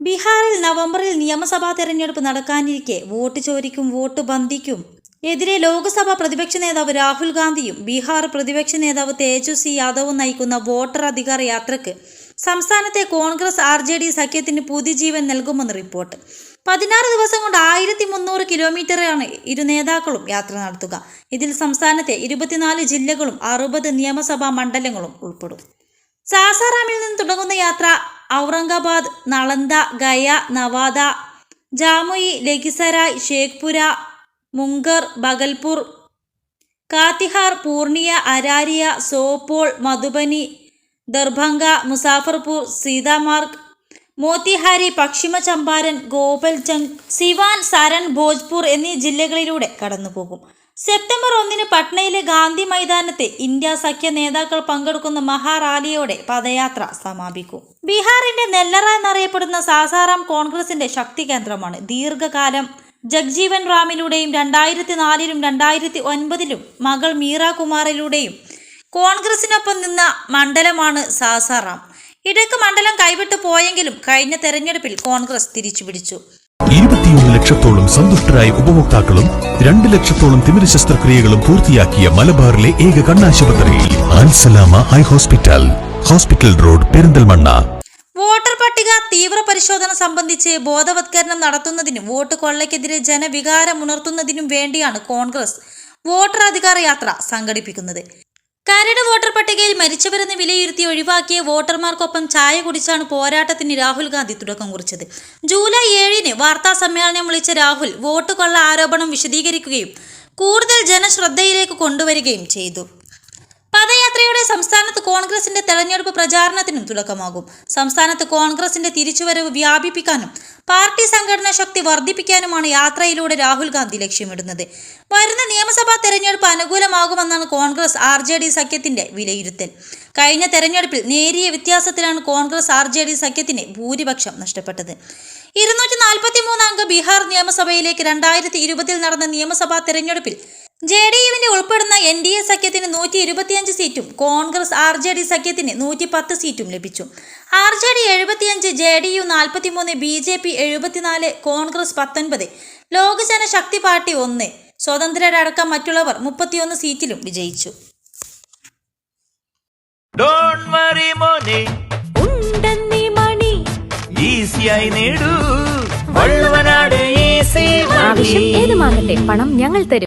ബീഹാറിൽ നവംബറിൽ നിയമസഭാ തെരഞ്ഞെടുപ്പ് നടക്കാനിരിക്കെ വോട്ട് ചോരിക്കും വോട്ട് ബന്ധിക്കും. എതിരെ ലോക്സഭാ പ്രതിപക്ഷ നേതാവ് രാഹുൽ ഗാന്ധിയും ബീഹാർ പ്രതിപക്ഷ നേതാവ് തേജസ്വി യാദവും നയിക്കുന്ന വോട്ടർ അധികാര യാത്രയ്ക്ക് സംസ്ഥാനത്തെ കോൺഗ്രസ് ആർ ജെ ഡി സഖ്യത്തിന് പുതുജീവൻ നൽകുമെന്ന് റിപ്പോർട്ട്. പതിനാറ് ദിവസം കൊണ്ട് ആയിരത്തി മുന്നൂറ് കിലോമീറ്ററാണ് ഇരു നേതാക്കളും യാത്ര നടത്തുക. ഇതിൽ സംസ്ഥാനത്തെ ഇരുപത്തിനാല് ജില്ലകളും അറുപത് നിയമസഭാ മണ്ഡലങ്ങളും ഉൾപ്പെടും. സാസാറാമിൽ നിന്ന് തുടങ്ങുന്ന യാത്ര ഔറംഗാബാദ് നളന്ദ ഗയ നവാദ ജാമുയി ലഖിസരായ് ഷേഖ്പുര മുങ്കർ ബഗൽപൂർ കാത്തിഹാർ പൂർണിയ അരാരിയ സോപ്പോൾ മധുബനി ദർഭംഗ മുസാഫർപൂർ സീതാമാർഗ് മോത്തിഹാരി പശ്ചിമ ചമ്പാരൻ ഗോപൽജംഗ് സിവാൻ സരൺ ഭോജ്പൂർ എന്നീ ജില്ലകളിലൂടെ കടന്നുപോകും. സെപ്റ്റംബർ ഒന്നിന് പട്നയിലെ ഗാന്ധി മൈതാനത്തെ ഇന്ത്യ സഖ്യ നേതാക്കൾ പങ്കെടുക്കുന്ന മഹാറാലിയോടെ പദയാത്ര സമാപിക്കും. ബീഹാറിന്റെ നെല്ലറ എന്നറിയപ്പെടുന്ന സാസാറാം കോൺഗ്രസിന്റെ ശക്തി കേന്ദ്രമാണ്. ദീർഘകാലം ജഗ്ജീവൻ റാമിലൂടെയും രണ്ടായിരത്തി നാലിലും രണ്ടായിരത്തി ഒൻപതിലും മകൾ മീറ കുമാറിലൂടെയും കോൺഗ്രസിനൊപ്പം നിന്ന മണ്ഡലമാണ് സാസാറാം. ഇടയ്ക്ക് മണ്ഡലം കൈവിട്ടു പോയെങ്കിലും കഴിഞ്ഞ തെരഞ്ഞെടുപ്പിൽ കോൺഗ്രസ് തിരിച്ചുപിടിച്ചു. ഇരുപത്തിയൊന്ന് ലക്ഷത്തോളം സന്തുഷ്ടരായ ഉപഭോക്താക്കളും രണ്ട് ലക്ഷത്തോളം തിമിര ശസ്ത്രക്രിയകളും പൂർത്തിയാക്കിയ മലബാറിലെ ഏക കണ്ണാശുപത്രി Al Salama eye hospital hospital road Perinthalmanna. Voter പട്ടിക തീവ്ര പരിശോധന സംബന്ധിച്ച് ബോധവത്കരണം നടത്തുന്നതിനും വോട്ട് കൊള്ളയ്ക്കെതിരെ ജനവികാരം ഉണർത്തുന്നതിനും വേണ്ടിയാണ് കോൺഗ്രസ് വോട്ടർ അധികാര യാത്ര സംഘടിപ്പിക്കുന്നത്. കരട് വോട്ടർ പട്ടികയിൽ മരിച്ചവരെന്ന് വിലയിരുത്തി ഒഴിവാക്കിയ വോട്ടർമാർക്കൊപ്പം ചായ കുടിച്ചാണ് പോരാട്ടത്തിന് രാഹുൽ ഗാന്ധി തുടക്കം കുറിച്ചത്. ജൂലൈ ഏഴിന് വാർത്താ സമ്മേളനം വിളിച്ച രാഹുൽ വോട്ട് കൊള്ള ആരോപണം വിശദീകരിക്കുകയും കൂടുതൽ ജനശ്രദ്ധയിലേക്ക് കൊണ്ടുവരികയും ചെയ്തു. പദയാത്രയുടെ സംസ്ഥാനത്ത് കോൺഗ്രസിന്റെ തെരഞ്ഞെടുപ്പ് പ്രചാരണത്തിനും തുടക്കമാകും. സംസ്ഥാനത്ത് കോൺഗ്രസിന്റെ തിരിച്ചുവരവ് വ്യാപിപ്പിക്കാനും പാർട്ടി സംഘടനാ ശക്തി വർദ്ധിപ്പിക്കാനുമാണ് യാത്രയിലൂടെ രാഹുൽ ഗാന്ധി ലക്ഷ്യമിടുന്നത്. വരുന്ന നിയമസഭാ തെരഞ്ഞെടുപ്പ് അനുകൂലമാകുമെന്നാണ് കോൺഗ്രസ് ആർ ജെ ഡി സഖ്യത്തിന്റെ വിലയിരുത്തൽ. കഴിഞ്ഞ തെരഞ്ഞെടുപ്പിൽ നേരിയ വ്യത്യാസത്തിലാണ് കോൺഗ്രസ് ആർ ജെ ഡി സഖ്യത്തിന് ഭൂരിപക്ഷം നഷ്ടപ്പെട്ടത്. ഇരുന്നൂറ്റി നാൽപ്പത്തി മൂന്ന് അംഗ ബീഹാർ നിയമസഭയിലേക്ക് രണ്ടായിരത്തി ഇരുപതിൽ നടന്ന നിയമസഭാ തെരഞ്ഞെടുപ്പിൽ ജെ ഡി യുവിന്റെ ഉൾപ്പെടുന്ന എൻ ഡി എ സഖ്യത്തിന് നൂറ്റി ഇരുപത്തിയഞ്ച് സീറ്റും കോൺഗ്രസ് ആർ ജെ ഡി സഖ്യത്തിന് നൂറ്റി പത്ത് സീറ്റും ലഭിച്ചു. ആർ ജെ ഡി എഴുപത്തിയഞ്ച് ജെ ഡി യു നാൽപ്പത്തിമൂന്ന് ബി ജെ പി എഴുപത്തിനാല് കോൺഗ്രസ് പത്തൊൻപത് ലോകജനശക്തി പാർട്ടി ഒന്ന് സ്വതന്ത്രരടക്കം മറ്റുള്ളവർ മുപ്പത്തിയൊന്ന് സീറ്റിലും വിജയിച്ചു. ഡോണ്ട് വറി മോനെ. ഉണ്ടെന്നീ മണി. ഈസിയായി നേടൂ. വള്ളുവനാട് ഈസി ആവശ്യം ഏതുമാകട്ടെ പണം ഞങ്ങൾ തരും.